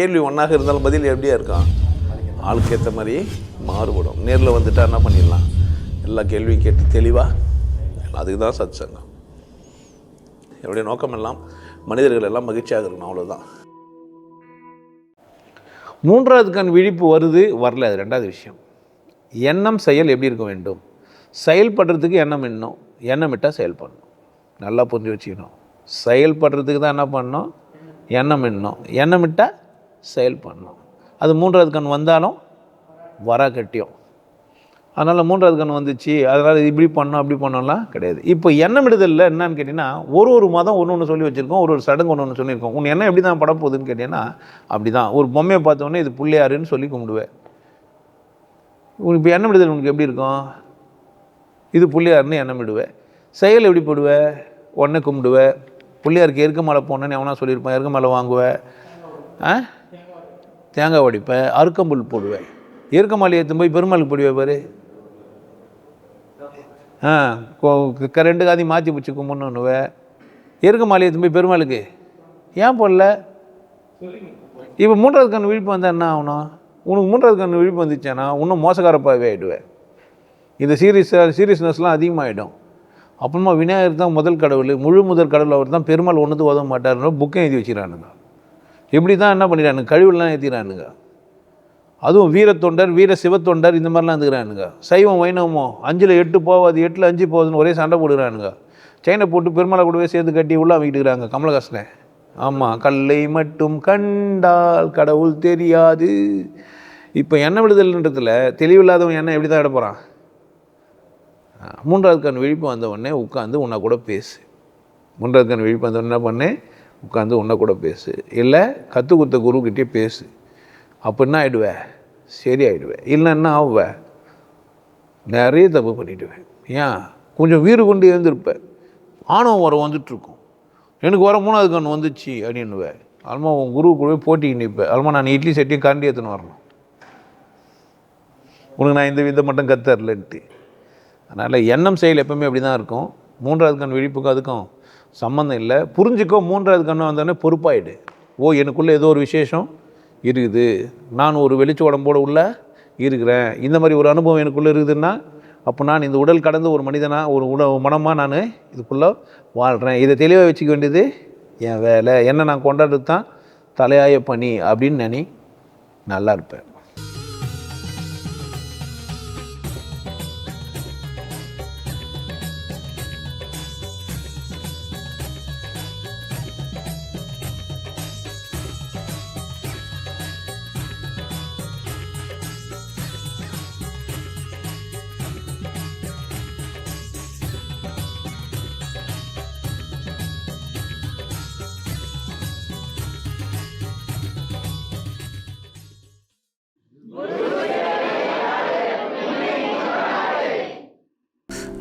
கேள்வி ஒன்றாக இருந்தாலும் பதில் எப்படியா இருக்கான் ஆளுக்கு ஏற்ற மாதிரி மாறுபடும். நேரில் வந்துட்டா என்ன பண்ணிடலாம்? எல்லா கேள்வியும் கேட்டு தெளிவாக அதுக்கு தான் சத் சங்கம் என்னுடைய நோக்கம் எல்லாம் மனிதர்கள் எல்லாம் மகிழ்ச்சியாக இருக்கணும் அவ்வளோதான் மூன்றாவது கண் விழிப்பு வருது வரல அது ரெண்டாவது விஷயம். எண்ணம் செயல் எப்படி இருக்க வேண்டும்? செயல்படுறதுக்கு எண்ணம் இன்னும். எண்ணம் விட்டால் செயல்படணும் நல்லா புரிஞ்சு வச்சுக்கணும். செயல்படுறதுக்கு தான் என்ன பண்ணணும் எண்ணம் இன்னும். எண்ணம் செயல் செயல்படணும் அது மூன்றாவது கண் வந்தாலும் வர கட்டியும். அதனால் மூன்றாவது கண் வந்துச்சு அதனால் இப்படி பண்ணோம் அப்படி பண்ணோம்லாம் கிடையாது. இப்போ எண்ணம் விடுதலில் என்னன்னு கேட்டிங்கன்னா ஒரு ஒரு மதம் ஒன்று ஒன்று சொல்லி வச்சுருக்கோம் ஒரு ஒரு சடங்கு ஒன்று ஒன்று சொல்லியிருக்கோம். உன் எண்ணம் எப்படி தான் படம் போகுதுன்னு கேட்டிங்கன்னா அப்படி தான் ஒரு பொம்மையை பார்த்தோன்னே இது பிள்ளையாருன்னு சொல்லி கும்பிடுவேன். உனக்கு இப்போ எண்ணம் விடுதல் உனக்கு எப்படி இருக்கும்? இது பிள்ளையாருன்னு எண்ணம் விடுவேன் செயல் எப்படி போடுவேன்? உடனே கும்பிடுவேன். பிள்ளையாருக்கு எருக்க மலை போனேன்னு எவனா சொல்லியிருப்பான்? எருக்க மலை வாங்குவேன். தேங்காய் உடைப்பேன் அருக்கம்புல் போடுவேன். இருக்க மலை ஏற்றும் போய் பெருமாளுக்கு போடுவேன் பாரு. ஆ க- ரெண்டு காதையும் மாற்றி பிடிச்சி கும்பிடணுன்னுவேன் எருக்க மாலை ஏற்றும் போய் பெருமாளுக்கு. ஏன் போடல? இப்போ மூன்றாவது கண் விழிப்பு வந்தால் என்ன ஆகணும்? உனக்கு மூன்றாவது கண் விழிப்பு வந்துச்சேன்னா இன்னும் மோசக்காரப்பாகவே ஆகிடுவேன் இந்த சீரியஸ் சீரியஸ்னஸ்லாம் அதிகமாகிடும் அப்புறமா விநாயகர் தான் முதல் கடவுள் முழு முதல் கடவுள் அவர் தான் பெருமாள் ஒன்றுத்து உதவ மாட்டாருன்னு புக்கை எழுதி வச்சுக்கிறானுங்க. இப்படி தான் என்ன பண்ணிடுறானுங்க? கழிவுலாம் ஏற்றிக்கிறானுங்க அதுவும் வீரத்தொண்டர் வீர சிவத்தொண்டர் இந்த மாதிரிலாம் இருந்துக்கிறானுங்க. சைவம் வைணவமோ அஞ்சில் எட்டு போகாது எட்டில் அஞ்சு போகுதுன்னு ஒரே சண்டை போடுறானுங்க செயினை போட்டு பெருமாளை கூடவே சேர்த்து கட்டி உள்ள அமைக்கிட்டுக்கிறாங்க கமலஹாசனை. ஆமாம் கல்லை மட்டும் கண்டால் கடவுள் தெரியாது. இப்போ எண்ணெய் விடுதல்ன்றதுல தெளிவில்லாதவன் எண்ணெய் எப்படி தான் எடுப்பான் மூன்றாவது கண் விழிப்பு வந்த உடனே உட்காந்து உன்னை கூட பேசு. மூன்றாவது கண் விழிப்பு வந்த உடனே என்ன பண்ணேன் உட்காந்து உன்னை கூட பேசு. இல்லை கற்றுக் கொடுத்த குருக்கிட்டே பேசு. அப்போ என்ன ஆகிடுவேன் சரி ஆகிடுவேன் இல்லை என்ன ஆகுவேன் நிறைய தப்பு பண்ணிடுவேன் ஏன்? கொஞ்சம் வீறு கொண்டு எழுந்திருப்பேன் ஆணவம் வர வந்துட்டுருக்கும். எனக்கு வர மூணாவது கண் வந்துச்சு அப்படின்னுவேன் அல்மா உன் குரு கூட போட்டிக்கு நிற்பேன் அல்மா நான் இட்லி சட்டியும் காண்டி எடுத்துன்னு வரணும். உனக்கு நான் இந்த விதம் மட்டும் கத்தரலன்ட்டு. அதனால் எண்ணம் செயல் எப்பவுமே அப்படி தான் இருக்கும். மூன்றாவது கண் விழிப்புக்கும் அதுக்கும். சம்மந்தம் இல்லை. புரிஞ்சுக்கோ மூன்றாவது கண் வந்தோடனே பொறுப்பாயிடு. ஓ எனக்குள்ளே ஏதோ ஒரு விசேஷம் இருக்குது. நான் ஒரு வெளிச்ச உடம்போடு உள்ள இருக்கிறேன். இந்த மாதிரி ஒரு அனுபவம் எனக்குள்ளே இருக்குதுன்னா அப்போ நான் இந்த உடல் கடந்த ஒரு மனிதனாக ஒரு உணவு மனமாக நான் இதுக்குள்ளே வாழ்கிறேன் இதை தெளிவாக வச்சுக்க வேண்டியது என் வேலை. என்ன நான் கொண்டாடுறது தான் தலையாய பணி அப்படின்னு நினை நல்லா இருப்பேன்.